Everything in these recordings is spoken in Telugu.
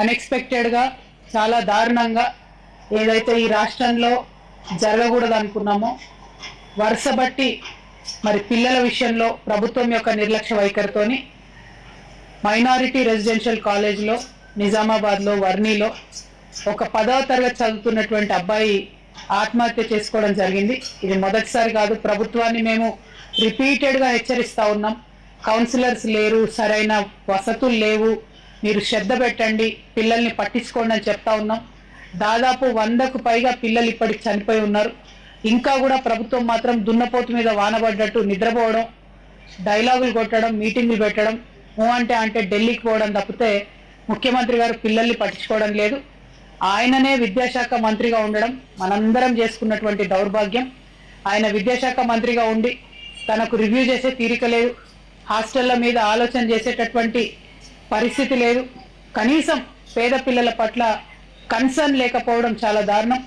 అన్ఎక్స్పెక్టెడ్గా చాలా దారుణంగా ఏదైతే ఈ రాష్ట్రంలో జరగకూడదు అనుకున్నామో వరుస బట్టి మరి పిల్లల విషయంలో ప్రభుత్వం యొక్క నిర్లక్ష్య వైఖరితోని మైనారిటీ రెసిడెన్షియల్ కాలేజ్లో నిజామాబాద్లో వర్ణిలో ఒక పదవ తరగతి చదువుతున్నటువంటి అబ్బాయి ఆత్మహత్య చేసుకోవడం జరిగింది. ఇది మొదటిసారి కాదు ప్రభుత్వాన్ని మేము రిపీటెడ్గా హెచ్చరిస్తూ ఉన్నాం. కౌన్సిలర్స్ లేరు సరైన వసతులు లేవు. మీరు శ్రద్ధ పెట్టండి పిల్లల్ని పట్టించుకోండి అని చెప్తా ఉన్నాం. దాదాపు వందకు పైగా పిల్లలు ఇప్పటికి చనిపోయి ఉన్నారు. ఇంకా కూడా ప్రభుత్వం మాత్రం దున్నపోతు మీద వానబడ్డట్టు నిద్రపోవడం డైలాగులు కొట్టడం మీటింగులు పెట్టడం ఊ అంటే అంటే ఢిల్లీకి పోవడం తప్పితే ముఖ్యమంత్రి గారు పిల్లల్ని పట్టించుకోవడం లేదు. ఆయననే విద్యాశాఖ మంత్రిగా ఉండడం మనందరం చేసుకున్నటువంటి దౌర్భాగ్యం. ఆయన విద్యాశాఖ మంత్రిగా ఉండి తనకు రివ్యూ చేసే తీరిక లేదు. హాస్టళ్ళ మీద ఆలోచన చేసేటటువంటి పరిస్థితి లేదు. కనీసం పేద పిల్లల పట్ల కన్సర్న్ లేకపోవడం చాలా దారుణం.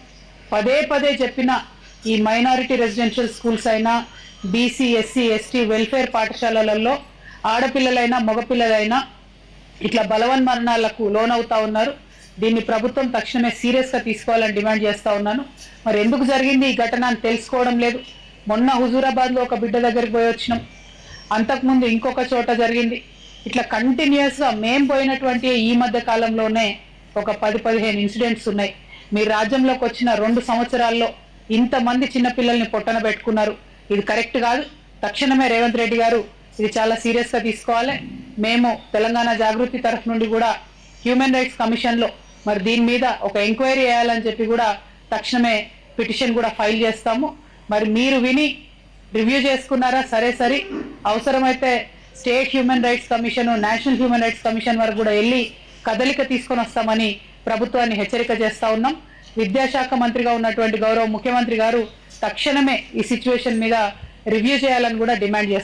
పదే పదే చెప్పిన ఈ మైనారిటీ రెసిడెన్షియల్ స్కూల్స్ అయినా బీసీ ఎస్సీ ఎస్టీ వెల్ఫేర్ పాఠశాలలలో ఆడపిల్లలైనా మగపిల్లలైనా ఇట్లా బలవన్ మరణాలకు లోనవుతా ఉన్నారు. దీన్ని ప్రభుత్వం తక్షణమే సీరియస్గా తీసుకోవాలని డిమాండ్ చేస్తూ ఉన్నాను. మరి ఎందుకు జరిగింది ఈ ఘటన అని తెలుసుకోవడం లేదు. మొన్న హుజూరాబాద్లో ఒక బిడ్డ దగ్గరికి పోయి వచ్చినాం. అంతకుముందు ఇంకొక చోట జరిగింది. ఇట్లా కంటిన్యూస్గా మేం పోయినటువంటి ఈ మధ్య కాలంలోనే ఒక పది పదిహేను ఇన్సిడెంట్స్ ఉన్నాయి. మీ రాజ్యంలోకి వచ్చిన రెండు సంవత్సరాల్లో ఇంతమంది చిన్నపిల్లల్ని పొట్టన పెట్టుకున్నారు. ఇది కరెక్ట్ కాదు. తక్షణమే రేవంత్ రెడ్డి గారు ఇది చాలా సీరియస్గా తీసుకోవాలి. మేము తెలంగాణ జాగృతి తరఫు నుండి కూడా హ్యూమన్ రైట్స్ కమిషన్లో మరి దీని మీద ఒక ఎంక్వైరీ చేయాలని చెప్పి కూడా తక్షణమే పిటిషన్ కూడా ఫైల్ చేస్తాము. మరి మీరు విని రివ్యూ చేసుకున్నారా? సరే సరే. అవసరమైతే state human rights commission national human rights commission వరకు కూడా వెళ్ళి కదలిక తీసుకొని వస్తామని ప్రభుత్వాన్ని హెచ్చరిక చేస్తా ఉన్నాం. విద్యాశాఖ మంత్రిగా ఉన్నటువంటి గౌరవ ముఖ్యమంత్రి గారు తక్షణమే ఈ సిచ్యువేషన్ మీద రివ్యూ చేయాలని కూడా డిమాండ్ చేస్తారు